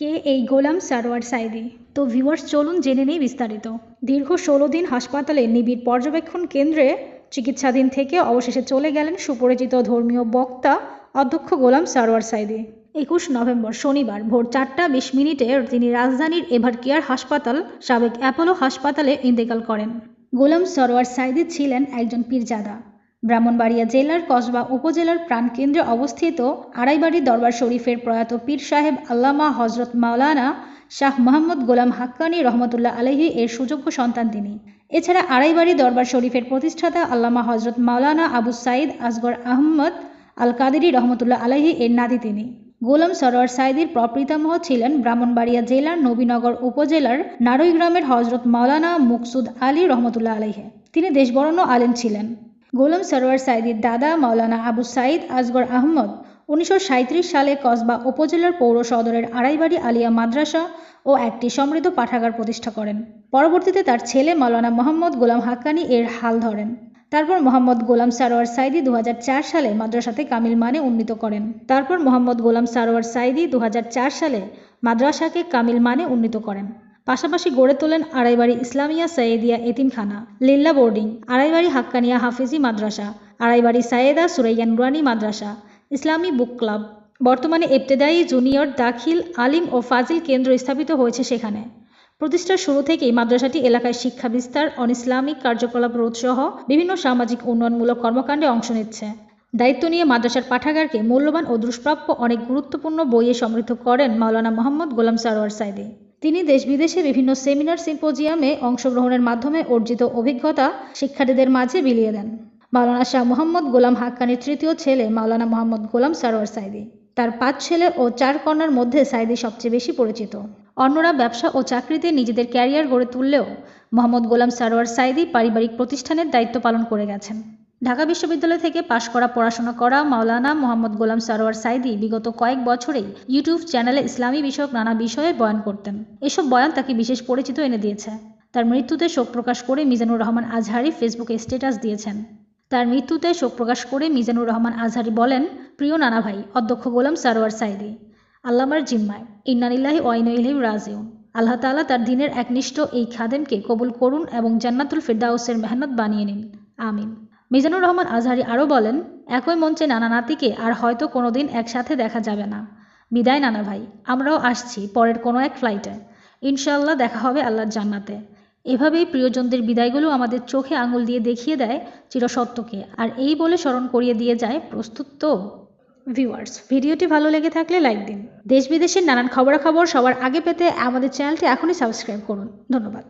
কে এই গোলাম সারোয়ার সাইদি? তো ভিউয়ার্স চলুন জেনে নেই বিস্তারিত। দীর্ঘ ষোলো দিন হাসপাতালে নিবিড় পর্যবেক্ষণ কেন্দ্রে চিকিৎসাধীন থেকে অবশেষে চলে গেলেন সুপরিচিত ধর্মীয় বক্তা অধ্যক্ষ গোলাম সারোয়ার সাইদি। একুশ নভেম্বর শনিবার ভোর চারটা বিশ মিনিটে তিনি রাজধানীর এভার কেয়ার হাসপাতাল, সাবেক অ্যাপোলো হাসপাতালে ইন্তেকাল করেন। গোলাম সরোয়ার সাইদি ছিলেন একজন পীরজাদা। ব্রাহ্মণবাড়িয়া জেলার কসবা উপজেলার প্রাণকেন্দ্রে অবস্থিত আড়াইবাড়ি দরবার শরীফের প্রয়াত পীর সাহেব আল্লামা হজরত মাওলানা শাহ মোহাম্মদ গোলাম হাক্কানি রহমতুল্লাহ আলহি এর সুযোগ্য সন্তান তিনি। এছাড়া আড়াইবাড়ি দরবার শরীফের প্রতিষ্ঠাতা আল্লামা হজরত মাওলানা আবু সাইদ আসগর আহমদ আল কাদেরি রহমতুল্লাহ আলহি এর নাতি তিনি। গোলাম সরোয়ার সাইদির প্রপিতামহ ছিলেন ব্রাহ্মণবাড়িয়া জেলার নবীনগর উপজেলার নারই গ্রামের হজরত মাওলানা মুকসুদ আলী রহমতুল্লাহ আলহে তিনি দেশবরণ্য আলেম ছিলেন। গোলাম সরোয়ার সাইদির দাদা মাওলানা আবু সাইদ আসগর আহমদ উনিশশো সাঁইত্রিশ সালে কসবা উপজেলার পৌর সদরের আড়াইবাড়ি আলিয়া মাদ্রাসা ও একটি সমৃদ্ধ পাঠাগার প্রতিষ্ঠা করেন। পরবর্তীতে তার ছেলে মাওলানা মোহাম্মদ গোলাম হাক্কানি এর হাল ধরেন। তারপর মোহাম্মদ গোলাম সারোয়ার সাইদি দু হাজার চার সালে মাদ্রাসাতে কামিল মানে উন্নীত করেন। তারপর মোহাম্মদ গোলাম সারোয়ার সাইদি দু হাজার চার সালে মাদ্রাসাকে কামিল মানে উন্নীত করেন। পাশাপাশি গড়ে তোলেন আড়াইবাড়ি ইসলামিয়া সৈয়দিয়া এতিমখানা, লিল্লা বোর্ডিং, আড়াইবাড়ি হাক্কানিয়া হাফিজি মাদ্রাসা, আড়াইবাড়ি সায়েদা সুরাইয়া নুরানি মাদ্রাসা, ইসলামী বুক ক্লাব। বর্তমানে এবতেদায়ী জুনিয়র দাখিল, আলিম ও ফাজিল কেন্দ্র স্থাপিত হয়েছে সেখানে। প্রতিষ্ঠার শুরু থেকেই মাদ্রাসাটি এলাকায় শিক্ষা বিস্তার অন ইসলামিক কার্যকলাপ রোধসহ বিভিন্ন সামাজিক উন্নয়নমূলক কর্মকাণ্ডে অংশ নিচ্ছে। দায়িত্ব নিয়ে মাদ্রাসার পাঠাগারকে মূল্যবান ও দুষ্প্রাপ্য অনেক গুরুত্বপূর্ণ বইয়ে সমৃদ্ধ করেন মাওলানা মোহাম্মদ গোলাম সারোয়ার সাইদি। তিনি দেশ বিদেশে বিভিন্ন সেমিনার, সিম্পোজিয়ামে অংশগ্রহণের মাধ্যমে অর্জিত অভিজ্ঞতা শিক্ষার্থীদের মাঝে বিলিয়ে দেন। মাওলানা শাহ মোহাম্মদ গোলাম হাক্কানির তৃতীয় ছেলে মাওলানা মোহাম্মদ গোলাম সারোয়ার সাইদি। তার পাঁচ ছেলে ও চার কন্যার মধ্যে সাইদি সবচেয়ে বেশি পরিচিত। অন্যরা ব্যবসা ও চাকরিতে নিজেদের ক্যারিয়ার গড়ে তুললেও মোহাম্মদ গোলাম সারোয়ার সাইদি পারিবারিক প্রতিষ্ঠানের দায়িত্ব পালন করে গেছেন। ঢাকা বিশ্ববিদ্যালয় থেকে পাশ করা পড়াশোনা করা মাওলানা মোহাম্মদ গোলাম সারোয়ার সাইদি বিগত কয়েক বছরেই ইউটিউব চ্যানেলে ইসলামী বিষয়ক নানা বিষয়ে বয়ান করতেন। এসব বয়ান তাকে বিশেষ পরিচিত এনে দিয়েছে। তার মৃত্যুতে শোক প্রকাশ করে মিজানুর রহমান আজহারি ফেসবুকে স্ট্যাটাস দিয়েছেন। তার মৃত্যুতে শোক প্রকাশ করে মিজানুর রহমান আজহারি বলেন, প্রিয় নানা ভাই, অধ্যক্ষ গোলাম সারোয়ার সাইদি, আল্লামার জিম্মায় ইন্নানিল্লাহি ওয়াইনইলাহি রাজিউন। আল্লাহ তাআলা তার দিনের একনিষ্ঠ এই খাদেমকে কবুল করুন এবং জান্নাতুল ফিরদাউসের মেহনত বানিয়ে নিন। আমিন। মিজানুর রহমান আজহারি আরও বলেন একই মঞ্চে নানা নাতিকে আর হয়তো কোনো দিন একসাথে দেখা যাবে না। বিদায় নানা ভাই আমরাও আসছি পরের কোনো এক ফ্লাইটে ইনশাআল্লাহ দেখা হবে আল্লাহর জান্নাতে। এভাবেই প্রিয়জনদের বিদায়গুলো আমাদের চোখে আঙুল দিয়ে দেখিয়ে দেয় চিরসত্যকে। আর এই বলে স্মরণ করিয়ে দিয়ে যায় প্রস্তুত তো? ভিউয়ার্স ভিডিওটি ভালো লেগে থাকলে লাইক দিন। দেশ বিদেশের নানান খবরাখবর সবার আগে পেতে আমাদের চ্যানেলটি এখনই সাবস্ক্রাইব করুন। ধন্যবাদ।